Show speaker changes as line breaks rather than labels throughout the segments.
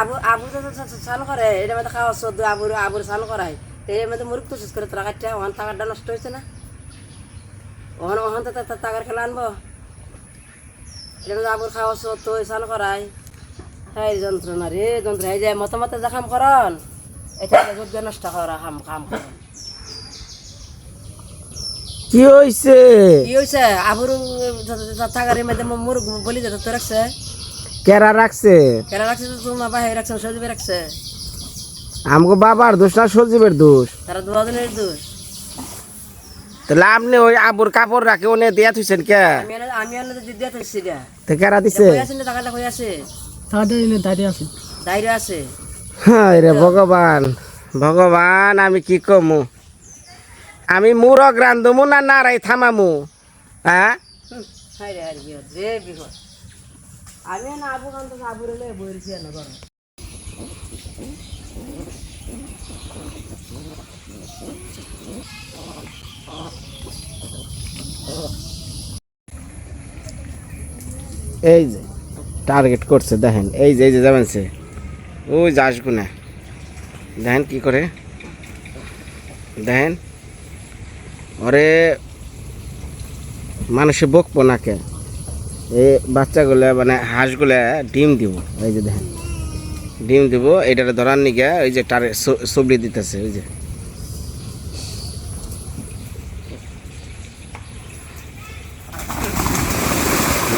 আবু আবু তো চালু করে এটা মধ্যে খাওয়া সদ্য আবুর আবুর চালু করায়। এর মধ্যে মুরুখ তো শেষ করে তোরা কাটটা ওখান টাকাটা নষ্ট হয়েছে না। ওখানে ওখান তো টাকার খেলা আনব। এর মধ্যে আবুর খাওয়া সদ্য চালু করায়। হ্যাঁ যন্ত্রণা রে যন্ত্রণা। এই যে মতো মতো যা খাম করন এটা যুদ্ধ নষ্ট করা খাম খাম করন।
কি হইছে?
কি হয়েছে আবুর টাকার মধ্যে মুরুখ বলি যেত তো রাখছে।
কেরা রাখছে?
কেন রাখছে তো তোমার বাহির রাখছে সজীবে রাখছে।
আমগো বাবার দোষ না সজীবের দোষ?
তারা দুজনের দোষ।
তাহলে আপনি ওই আবুর কাপড় রাখে ওনে দিয়া থুইছেন কে?
আমি আমি
তো কেরা দিছে?
কই আছে আছে? দাইরে আছে।
হায় রে ভগবান ভগবান আমি কি কমু? আমি মুরগ রান্ধমু না নারাই থামামু? হ্যাঁ?
হায় রে হায় রে বিপদ আবু রে বইছি না করো
এই যে টার্গেট করছে, দেখেন, এই যে এই যে, যাবেন সে। ওই যে আসব না। দেখেন কি করে। দেখেন। ওরে, মানুষে বকবো নাকে এই বাচ্চাগুলো মানে হাঁসগুলা, ডিম দিব। এই যে দেখেন, ডিম দিব, এটারে ধরার নিকে ওই যে টার সবরি দিতেছে, ওই যে।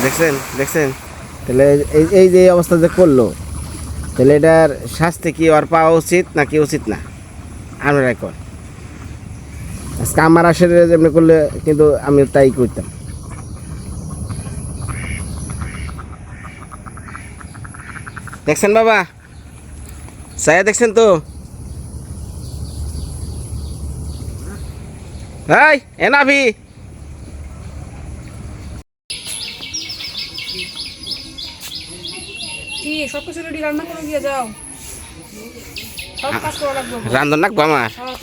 দেখছেন? দেখছেন? তাহলে এই এই যে অবস্থা যে করল, তাহলে এটার শাস্তি কি আর পাওয়া উচিত নাকি উচিত না? আমরা কর আজকে আমার আসলে যেমনি করলে কিন্তু আমি তাই করতাম। দেখছেন বাবা? সায়া দেখছেন তো?
লাগবে।
রান্ধন নাকবো আমার?
হ্যাঁ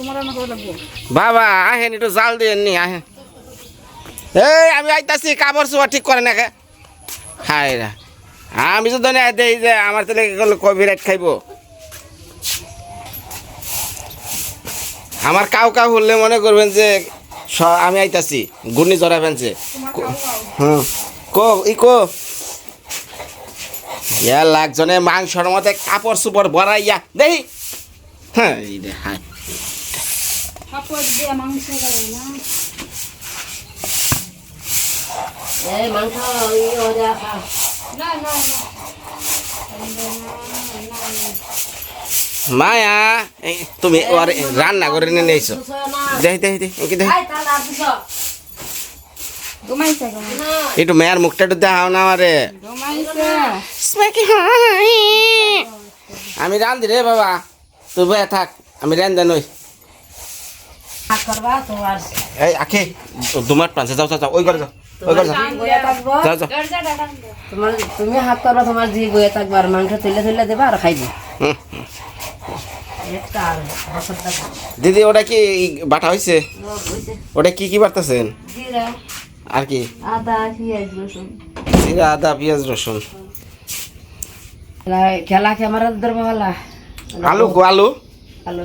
বাবা আহেন একটু জাল দিয়ে নি আহেন। এই আমি আইতাছি কাপড় চোপড় ঠিক করে না হাই রা আমি তো ধনে দেই যে আমার ছেলে গেল কবিরাট খাইব। আমার কাউ কাউ হলে মনে করবেন যে আমি আইতাছি ঘূর্ণি জড়া ফেনছে হুম। কো ই কো। ইয়া লাগজনে মাংসর মধ্যে কাপড় চোপড় ভরাইয়া দেখি। হ্যাঁ এই রে হাই।
কাপড় দিয়ে মাংস
মায়া তুমি ওর রান্না করে নিয়ে এসো দেখি দেখি দেখি দেখি একটু মেয়ের মুখটা একটু দেখাও না আমারে। আমি রান্ধি রে বাবা। তুই বয়ে থাক আমি রান্ধা নই।
তোমার
এই আখে দুমার পাঁচে যাও যাও ওই করে যাও।
তুমি হাত করবা তোমার দিয়ে বইয়া থাকব আর মাংস তুলে তুলে দেবা আর খাইবে।
হুম।
আর
দিদি ওটা কি বাটা হয়েছে ওটা কি কি বাড়তেছেন আর কি?
আদা পেঁয়াজ রসুন।
জিরা আদা পেঁয়াজ রসুন।
খেলা- খেলা ক্যামেরা ধরবো ভালা?
আলু গো আলু?
আলু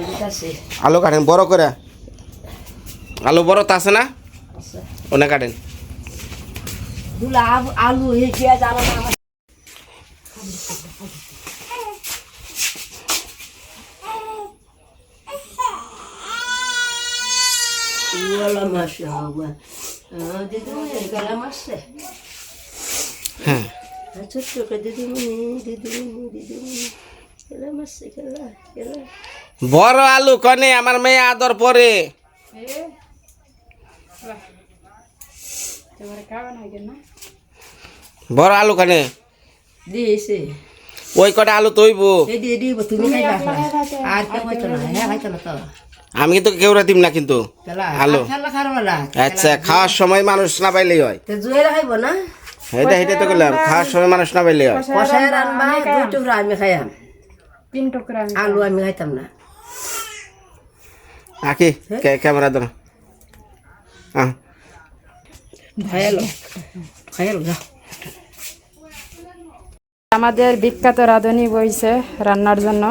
আলু কাটেন বড় করে। আলু বড় তা আছে না? ওনে কাটেন।
দুলা আলু- পেঁয়াজ আলু না
হ্যাঁ
ছোট্ট দিদিমণি দিদিমণি খেলা খেলা
বড় আলু কনে আমার মেয়ে আদর পরে
তোমার খাওয়া নাই কেন
বড় আলু কনে
দিয়েছে
ওই কটা আলু তৈব।
হ্যাঁ
আমি কিন্তু কেউ দিম না কিন্তু। আলু। আচ্ছা খাওয়ার সময় মানুষ না পাইলেই হয়। এটা এটা তো করলাম খাওয়ার সময় মানুষ না পাইলেই হয়।
কষায় রান্না দুই টুকরা আমি খাইয়াম।
তিন টুকরা
আলু আমি খাইতাম না।
আকি ক্যামেরা ধরো। হ্যাঁ
যা।
আমাদের বিখ্যাত রাঁধুনি বইছে রান্নার জন্য।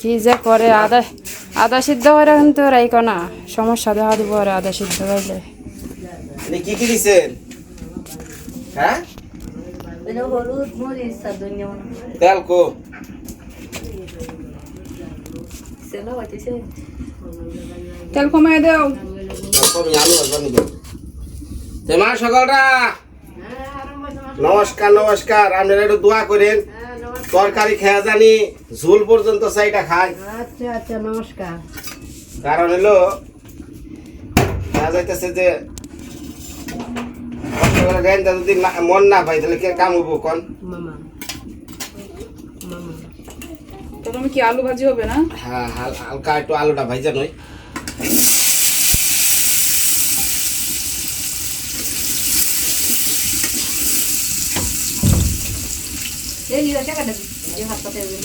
কি যে করে আদা আদা সিদ্ধ করে কিন্তু রাইকো না। সমস্যা দেখা দিব আর আদা সিদ্ধ হইলে।
এনে কি কি দিছেন? হ্যাঁ। তেল কো।
তেল কমাই দাও।
কমি আলু ভাজবা নিবে তেমা সকালটা নমস্কার নমস্কার। আপনারা একটু দোয়া করেন। তরকারি খেয়া জানি ঝোল পর্যন্ত চাইটা খাই।
আচ্ছা আচ্ছা নমস্কার।
কারণ হলো দেখা যাইতেছে যে যদি না- মন না পাই তাহলে কে কাম হব কন?
মামা মামা।
কি আলু ভাজি হবে না?
হ্যাঁ হালকা একটু আলুটা ভাইজা নই
এই লিওটা কাটা দিই যে হাত পাতে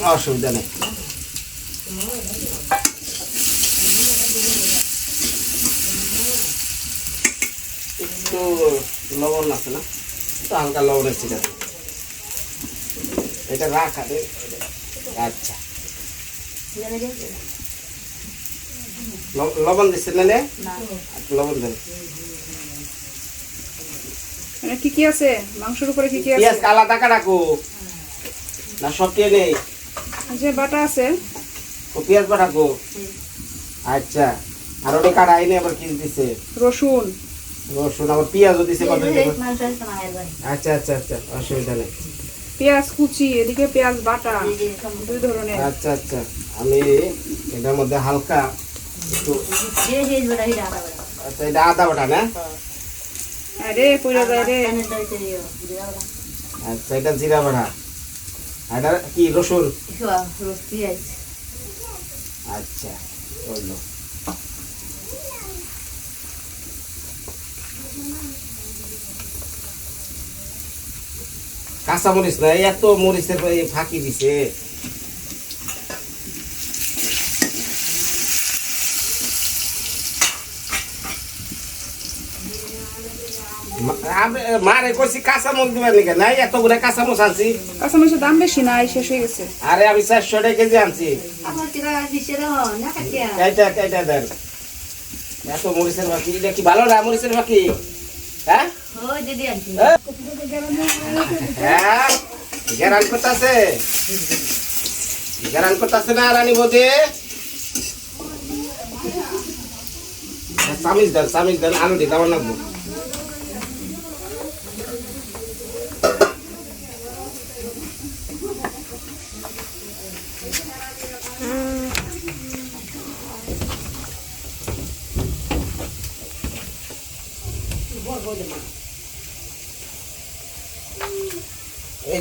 অসুবিধা নেই একটু লবণ আছে না? একটু হালকা লবণের ঠিক আছে এটা রাখা আচ্ছা। লবণ দিচ্ছে না নে? লবণ দেন।
মানে কি কি আছে? মাংসের উপরে কি কি আছে?
পেঁয়াজ কালা টাকা রাখো না সব কে নেই?
যে বাটা আছে।
ও পেঁয়াজ গো আচ্ছা আর ওটা কাটা আইনে আবার কি দিছে?
রসুন।
রসুন আবার পেঁয়াজও দিছে কত আচ্ছা আচ্ছা আচ্ছা অসুবিধা নেই।
পেঁয়াজ কুচি এদিকে পেঁয়াজ বাটা দুই ধরনের।
আচ্ছা আচ্ছা আমি এটার মধ্যে হালকা একটু আচ্ছা এটা আদা বাটা না?
আরে পুরা যায় রে।
আচ্ছা এটা জিরা বাটা। এটা কি রসুন? আচ্ছা কাঁচা মরিচ না এত মরিচের ফাঁকি দিছে। মারে কইছি কাঁচা দিবার নিকে? নাই এত করে কাঁচা আনছি।
কাঁচামরিচের দাম বেশি নাই শেষ হয়ে গেছে।
আরে আমি চারশো টাকা কেজি আনছি। এইটা এইটা দেন। এত মরিচের বাকি এটা কি ভালো না মরিচের বাকি? হ্যাঁ? হ্যাঁ? গেরান করতেছে। গেরান করতেছে না রানী বোধে চামিচ দেন চামিচ দেন আলু দিতে আমার লাগবো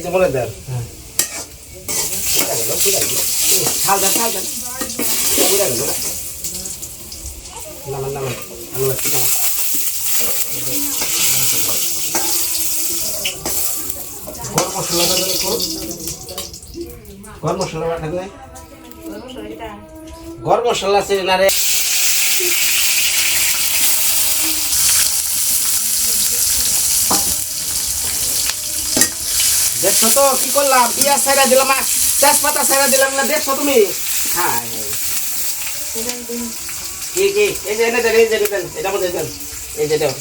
যে মনে দেন। নামান আলু গরম। গরম মশলা বাটা গরম মশলা আছে না রে দেখছ তো, কি করলাম? পিঁয়াজ সাইরা দিলাম আর তেজপাতা সাইরা দিলাম না, দেখছ তুমি? হ্যাঁ। কি কি? এই যে এটা মধ্যে দেন এই যে দেন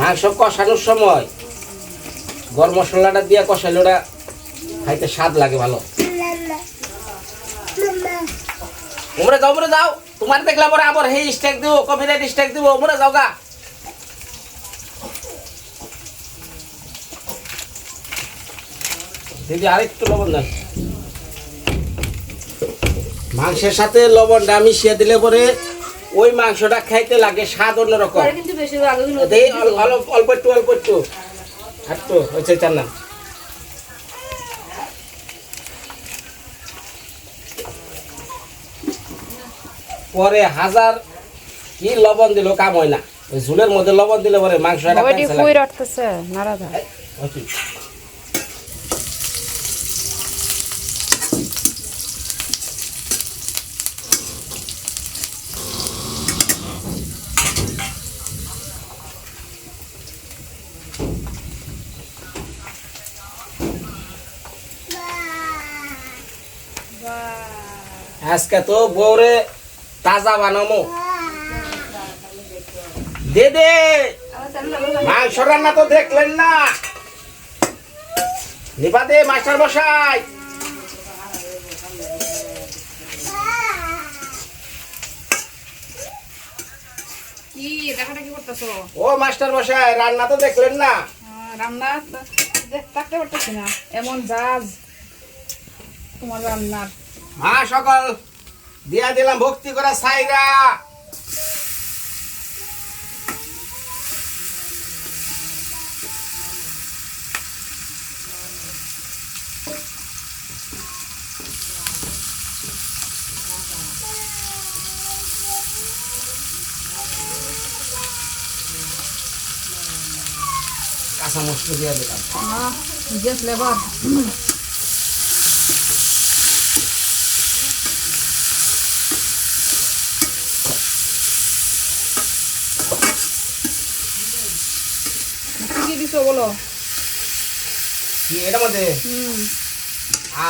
মাংস কষানোর সময় গরম মশলাটা দিয়ে কষালে ওটা খাইতে স্বাদ লাগে ভালো। উমরে যাও উমরে যাও। তোমার দেখলে পরে আবার হে স্টেক দিব কপিরাইট স্টেক দিব, উমরে যাও গা। দিদি আরেকটু লবণ দেন। মাংসের সাথে লবণটা মিশিয়ে দিলে পরে ওই মাংসটা খাইতে লাগে স্বাদ অন্যরকম। অল্প অল্প একটু অল্প একটু। একটু হয়েছে চার না পরে হাজার কি লবণ দিল কাম হয় না। ঝুলের মধ্যে লবণ দিলে পরে মাংস একটা
ওইটি
ক্যান্সেল
ফুই
লাগে।
রাখতেছে নারাধা
এই, ওই আজকে তো বউরে তাজা বানামো। দে দে। মাংস রান্না তো দেখলেন না। দে মাস্টার
করতেছো?
ও মাস্টার মশাই রান্না তো দেখলেন না।
রান্না থাকতে পারতেছি না। এমন জাজ তোমার রান্নার।
মা সকল। দিয়া দিলাম ভক্তি করা সাইরা। কাঁচা মশলা দিয়া দিলাম।
যে ফ্লেভার বলো
কি এটার মধ্যে?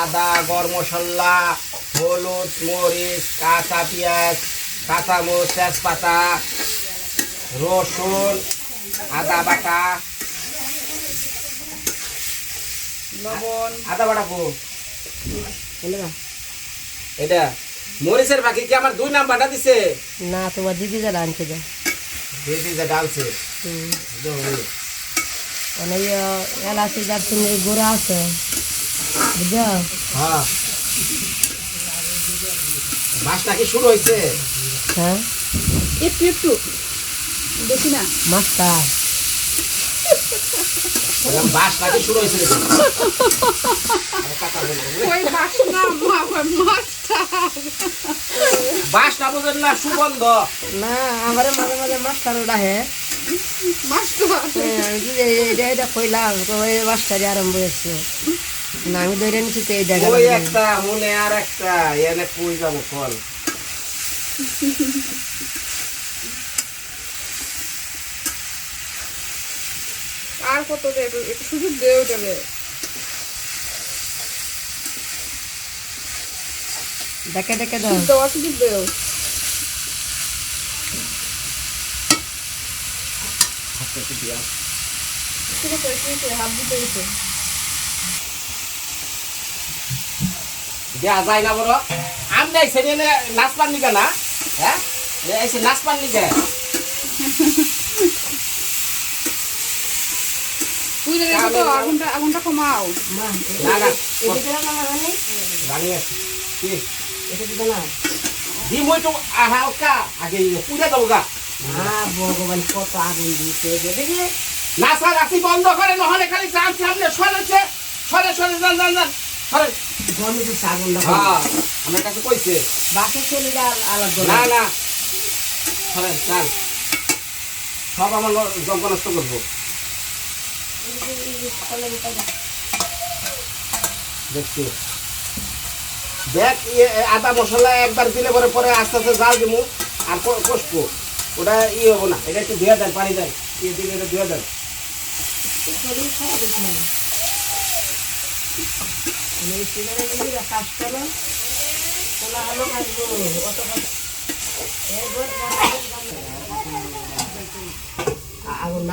আদা গরম মশলা হলুদ মরিচ কাঁচা পেঁয়াজ কাঁচা মরিচ তেজপাতা রসুন আদা বাটা।
লবণ।
আদা বাটা কো? এটা? মরিচের বাকি কি আমার দুই নাম্বারটা দিছে?
না তোমার দিদি দাও
দিদি যে ডালছে?
অনেক এলাচি দারচিনি গুঁড়া আছে। বুঝছ?
হ্যাঁ। মাছটা কি শুরু হয়েছে?
হ্যাঁ।
একটু একটু। বেশি না।
মাছটা।
বাস নাকি শুরু হয়েছে রে?
ওই বাসনা মা মাছটা।
বাস না বোঝেন না সুগন্ধ।
না আমার মাঝে মাঝে
মাছটা
কি যে এটা এটা কইলাম তো ওই মাছটারই আরম্ভ হয়েছে। না আমি ধরে নিচ্ছি তো এই জায়গা
ওই একটা মনে আর একটা এনে পুই যাব ফল
আর কত দে একটু সুযোগ দে ওটালে
দেখে দেখে দাও।
দেওয়া সুযোগ দেও। ঠিক আছে ঠিক আছে হাত দিতে গেছে
দেয়া যায় না বড়। আমি যাইছে এনে নাচ পান নিকা না হ্যাঁ এসে নাচ পান নিকা
তুই আগুনটা আগুনটা কমাও।
না না কি?
এটা দিলে না।
দি মই তো আহা ওকা। আগে পূজা গা।
না ভগবান কত আগুন দিয়েছে দেখলে
নাচা নাচি বন্ধ করে নহলে খালি চান সামনে সরেছে। সরে সরে যান যান যান সরে।
গরমে দিচ্ছে আগুনটা
হ্যাঁ আমার কাছে কইছে?
বাসে চলে যা আলাদা
না না। সরে যান। সব আমার যজ্ঞ নষ্ট করব। দেখছি। দেখ আদা মশলা একবার দিলে পরে পরে আস্তে আস্তে জাল দিব আর কষবো। ওটা ইয়ে হব না, এটা একটু ধুয়ে দেন, পানি দেন। ইয়ে দিলে এটা ধুয়ে দেন।
আগুন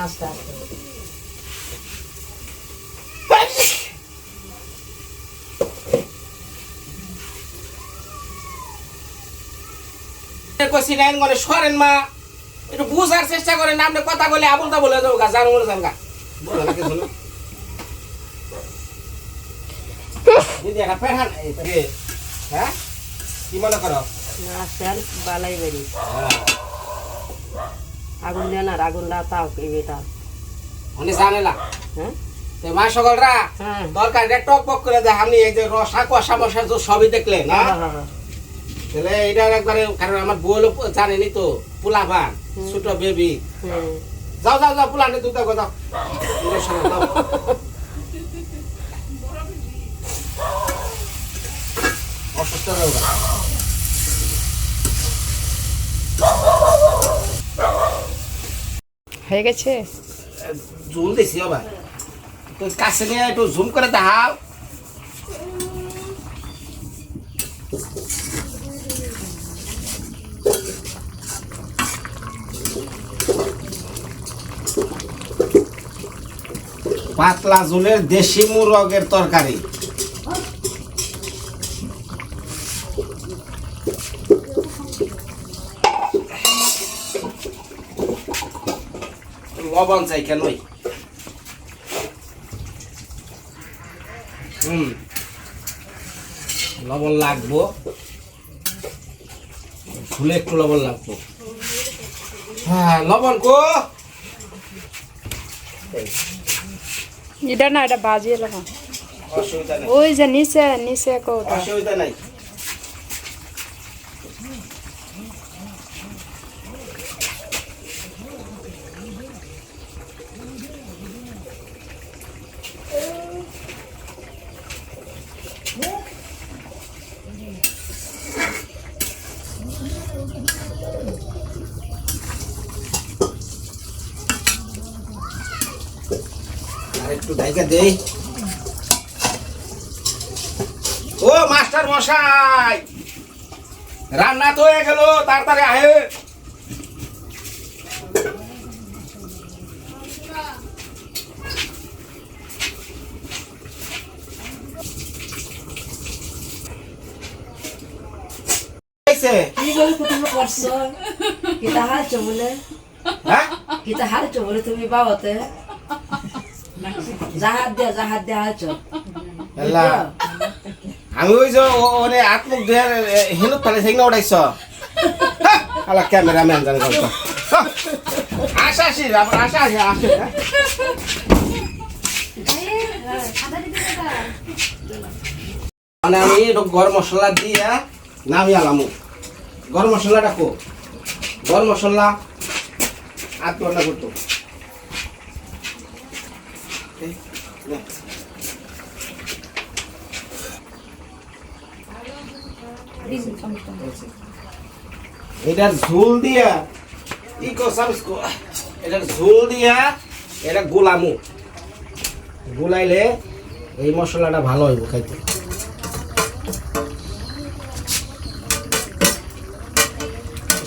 সরেন মা। একটু বুঝার চেষ্টা করেন আপনি কথা বলে আবুল তা বলে যাব গা জানো বলে যান গা। হ্যাঁ? কি মনে করো?
আর বালাই বেরি আগুন দেয় না আগুনটা তাও এটা
উনি জানে না।
হ্যাঁ?
তো মা সকলরা
হ্যাঁ।
দরকার টক বক করে দেয়। আপনি এই যে রসা কষা মশা তো সবই দেখলেন না
হ্যাঁ, হ্যাঁ।
তাহলে এটা একবারে কারণ আমার বউ জানেনি তো পোলা ভান ছোট বেবি। যাও যাও যাও পোলানে দুধ দেখো যাও। হয়ে
গেছে।
জুম দিছি আবার তো কাছে নিয়ে একটু জুম করে দেখাও। পাতলা ঝোলের দেশি মুরগের তরকারি। লবণ চাই কেন? ওই? হুম। লবণ লাগবো। ফুলে একটু লবণ লাগবো। হ্যাঁ লবণ কো।
এটা না এটা বাজিয়ে লাগা ওই যে নিচে নিচে কৌটা।
অসুবিধা নাই আর একটু ঢাইকা দেই। ও মাস্টার মশাই! রান্না তো হয়ে গেল তাড়াতাড়ি আহে। হয়েছে?
কি বলে তুমি করছ? কি হারছো বলে
হ্যাঁ?
কি হারছো বলে তুমি বাবাতে
মানে আমি গরম মশলা দিয়া নামি আলামু। গরম মশলাটা কো গরম মশলা ঘণ্টা করতো এটার ঝোল দিয়া ই কসামস কো এটার ঝোল দিয়া, এটা গোলামু। গোলাইলে এই মশলাটা ভালো হইব খাইতে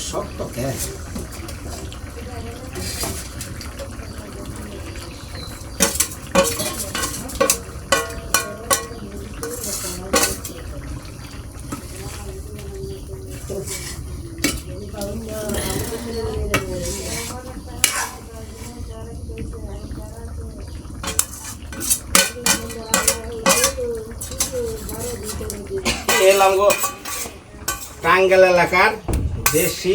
শক্ত কে এলাম গো টাঙ্গাল এলাকার দেশি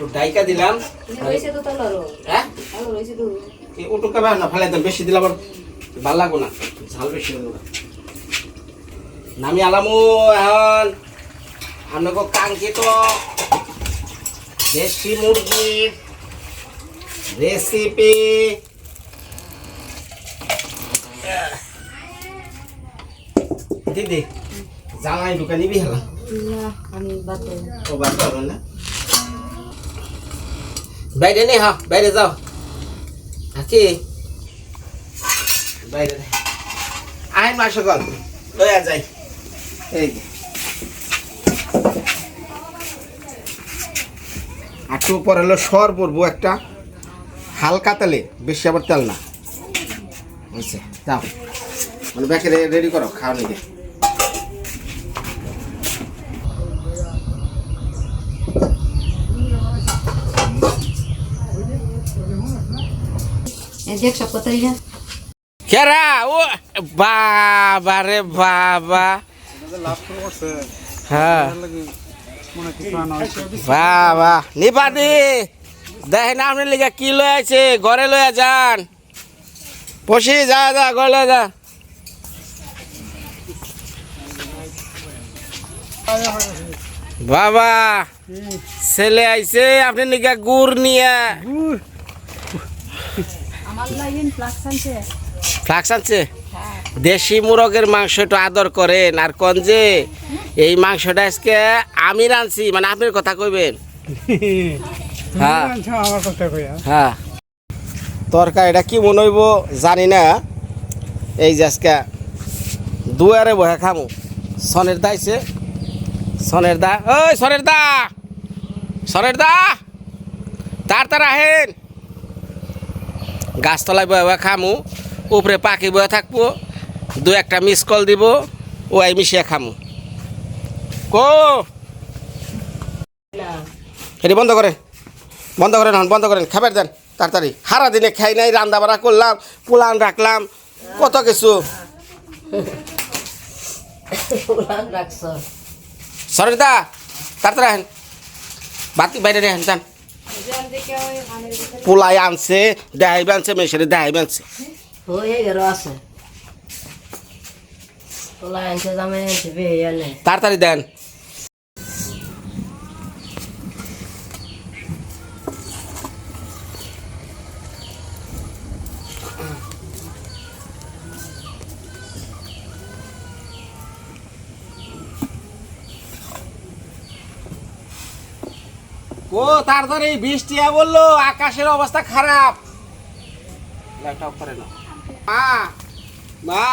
তো ডাইকা দিলাম। হ্যাঁ? ওটুকা বের না? ফেলে দেন বেশি দিলে আবার ভালো লাগবো না। ঝাল বেশি হলো না। নামি আলামু এখন। আপনাকে কাঙ্ক্ষিত। দেশি মুরগির রেসিপি দিদি জামাই ঢুকে নিবি
আমি বাদ
ও বাদ না? বাইরে নেই হ্যাঁ বাইরে যাও আকি বাইরে। আইন মা সকল লয়া যাই এই আটু পর হলো সর পরবো একটা হালকা তেলে বেশি আবার তেল না বুঝছে যাও মানে ব্যাকে রেডি করো খাওয়া নিকে
কথা ইয়া
কেরা? ও বাবা রে বাবা। হ্যাঁ। বাবা নিপাতি দেখেন আপনি লিখে কি লয়ে আছে? ঘরে লয়ে যান। পশি যা যা ঘরে লয়ে যা। বাবা ছেলে আইছে আপনি লিখে গুড় নিয়ে।
ফ্লাক্স আনছে।
দেশি মুরগের মাংস একটু আদর করেন। আর কোন যে এই মাংসটা আজকে আমি রাঁধছি মানে আপনার কথা কইবেন? হ্যাঁ।
আমার কথা কইয়া।
হ্যাঁ। তরকারিটা কি মনে হইব জানি না। এই যে আজকে দুয়ারে বহে খামু। সনের দাইছে সনের দা ওই সনের দা! সনের দা! তার তার আহেন। গাছতলায় বয়ে খামু উপরে পাখি বয়ে থাকব দু একটা মিস কল দিব ওয়াই মিশিয়ে খামু। কো! এটি বন্ধ করে বন্ধ করেন হন বন্ধ করেন খাবার দেন তাড়াতাড়ি। সারা দিনে খাই নাই রান্না বাড়া করলাম পুলান রাখলাম কত কিছু। সরিদা তাড়াতাড়ি আহেন। বাতি বাইরে রেহেন যান। পোলাই আনছে দেহাই আনছে মেশিনে দেহাই
আনে
তাড়াতাড়ি দেন। ও তাড়াতাড়ি বৃষ্টি আ বলল, আকাশের অবস্থা খারাপ। অফ করে না মা মা।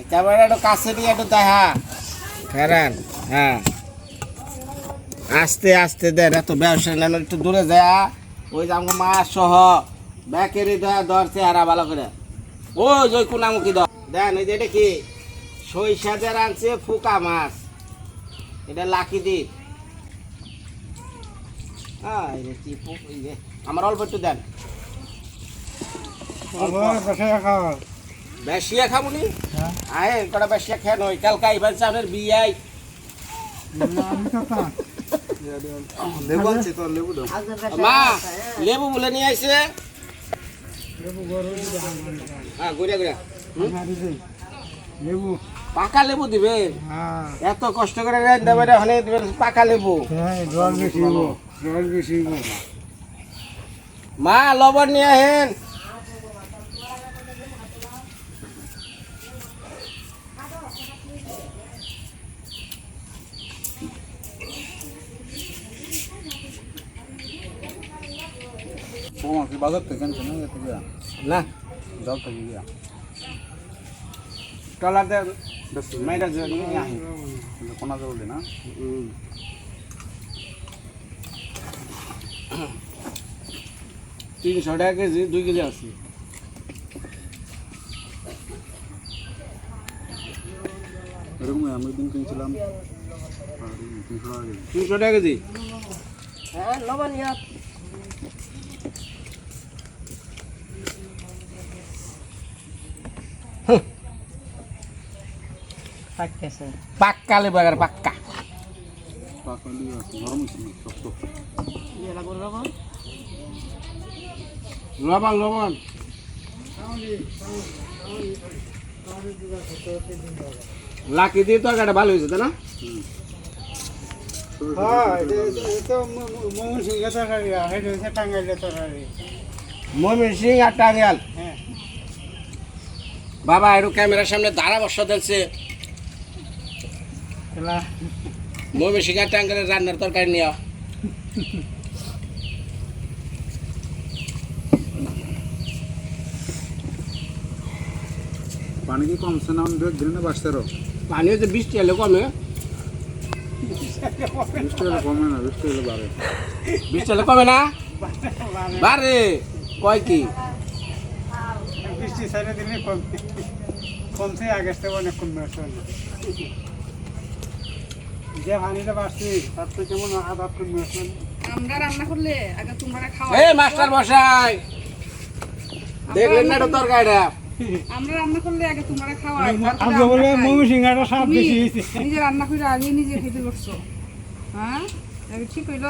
একটু কাছে একটু দেখা। হ্যাঁ। আস্তে আস্তে দেন, এত ব্যবসা নেন, একটু দূরে যা। ওই যে আমাকে মাছ সহ ব্যাকেরি দেয় দর চেহারা ভালো করে। ওই ওই কোনামুখী দর দেন, এই যে এটা কি সইসাদের আনছে ফুকা মাছ। এটা লাকি দ্বীপ। হ্যাঁ আমার অল্প একটু দেন। বেশিয়া খাবুনি আয় কটা বেশিয়া খেয়ে নই কালকে আইবার আপনার বিয়াই।
আমি
লেবু আনছি তো লেবু দাও। মা লেবু বলে নিয়ে আইছে? হ্যাঁ গুড়িয়া গুড়িয়া
লেবু।
পাকা লেবু দিবেন
হ্যাঁ।
এত কষ্ট করে রান্না বাড়া হলে দিবেন পাকা লেবু।
হ্যাঁ জল বেশি জল বেশি
মা লবণ নিয়ে আহেন
বাজার থেকে না। জল থেকে গিয়া।
টলার যে নিয়ে আহেন
কোনা না
হুম। তিনশো টাকা কেজি দুই কেজি আছে
এরকম আমি দিন কিনছিলাম তিনশো টাকা কেজি
হ্যাঁ
পাক্কা লেবু এগার পাক্কা।
লবণ
লবণ। লাকি দিয়ে তরকারিটা ভালো হয়েছে তাই না?
হ্যাঁ
মমিন সিং আর টাঙ্গাল
হ্যাঁ।
বাবা একটু ক্যামেরার সামনে দাঁড়া বসা দিচ্ছে
এলা
মমিন সিং আর টাঙ্গালের রান্নার তরকারি নিয়ে।
পানি কি কমছে না আমি দিনে বাঁচতে রো
পানি হচ্ছে বৃষ্টি এলে কমে
বৃষ্টি হলে কমে না বৃষ্টি হলে বাড়ে
বৃষ্টি এলে কমে না? বারে কয় কি?
বৃষ্টি ছেড়ে দিলে কমছে কমছে থেকে অনেক কমে আসে যে পানিটা তার কেমন
আমরা রান্না করলে আগে তোমরা খাওয়া
এ মাস্টার মশাই! দেখলেন না তরকারিটা?
আমরা রান্না করলে আগে তোমরা খাওয়া
আজকে বলে মমি সিংহাটা সাপ বেশি হয়েছে।
নিজে রান্না করে আগে নিজে খেতে বসছো। হ্যাঁ? ঠিক হইল?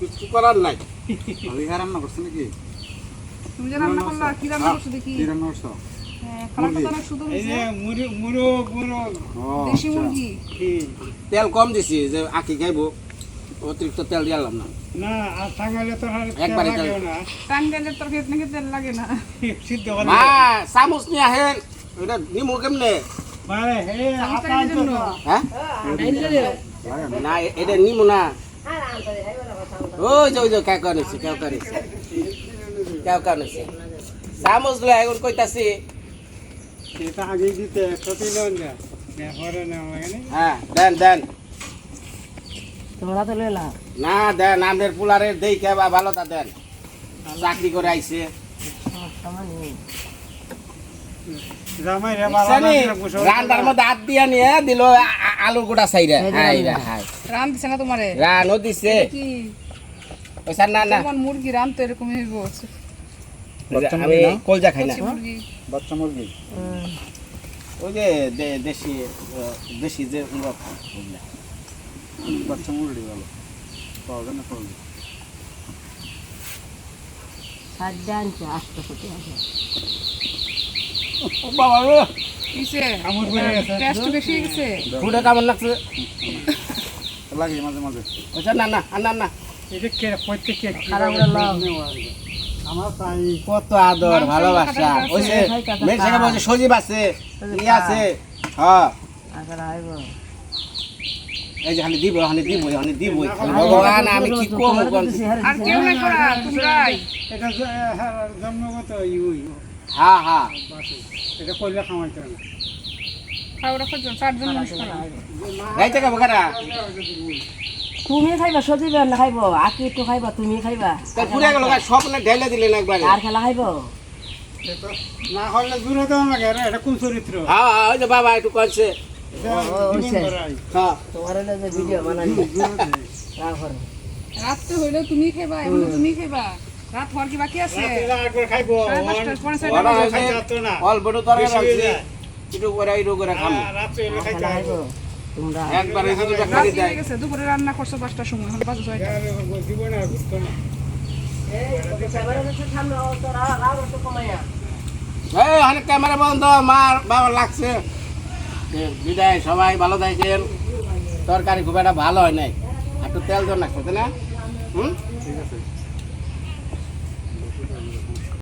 কিছু করার নাই।
আমি রান্না করছি নাকি?
তুমি যে রান্না করলা কি রান্না করছ দেখি।
কি রান্না করছ?
হ্যাঁ,
কি?
তেল কম দিছি যে আখি খাইবো অতিরিক্ত তেল দিলাম না। চামচ নিয়ে আহেন নিমু কেমনে?
মানে।
হ্যাঁ? না এটা নিমু না। ওই যে ওই যে কেউ কানিছে কেউ কানিছে কেউ কানিছে চামচ লয় এখন কইতাছি
এটা আগে দিতে ক্ষতি লন যা পরে নেওয়া লাগে
হ্যাঁ দেন দেন।
তোমরা তো লেলা
না দেন আমাদের পুলারে দেই কে ভালো তা দেন। চাকরি করে আইছে।
রে বাবা
জানি
না বসে
রান্নার মধ্যে হাত দিয়া নিয়ে দিল আ- আ- আলু গোটা সাইরা হাই
রান দিছে না তোমারে?
দিছে। না না।
মুরগি রান তো এরকমই হইব।
আমি কলজা খাই না।
বাচ্চা মুরগি।
ওই যে দেশি দেশি যে।
বাচ্চা মুরগি ভালো পাওয়া যায় না পাওয়া যায়
হয়ে
কেমন লাগছে?
লাগে মাঝে মাঝে।
ওইসা না না না না।
এটা কে প্রত্যেককে
খারাপ
কত আদর ভালোবাসা। ওই যে মেয়ে ছেলে বলছে সজীব আছে ই আছে। হ্যাঁ। এই যে খালি দিব খালি দিব খালি দিব ভগবান আমি কি কম
আর কেউ নাই করা তোমরাই
এটা হ্যাঁ, জন্মগত ইউই।
হ্যাঁ হ্যাঁ।
এটা করলে খামাইতে না।
খাও রাখো চারজন মানুষ খাও
রাইতে খাব কারা
তুমি খাইবা সজি বেন খাইব আকি একটু খাইবা তুমি খাইবা।
তাই পুরে গেল সব না ঢেলে দিলেন একবারে।
আর খেলা খাইব?
না হলে দূরে তো আমাকে রে, এটা কোন চরিত্র?
হ্যাঁ হ্যাঁ, ওই যে বাবা একটু করছে। হ্যাঁ?
তোমার হলে যে ভিডিও বানানি রাগ করে
রাত্রে তুমি খাইবা এখন তুমি খাইবা। রাত হওয়ার কি বাকি আছে?
রাতে খাইবো।
অল্প তরকারি
হয়ে।
একটু করে খাব
হ্যাঁ, রাতে।
তোমরা
দুপুরে রান্না করছ পাঁচটার সময় এখন বাজে ছয়টা।
আর
এই অনেক ক্যামেরা বন্ধ মার বাবা লাগছে। বিদায় সবাই ভালো থাকছেন তরকারি খুব একটা ভালো হয় নাই। একটু তেল জন্য লাগছে তাই না? হুম?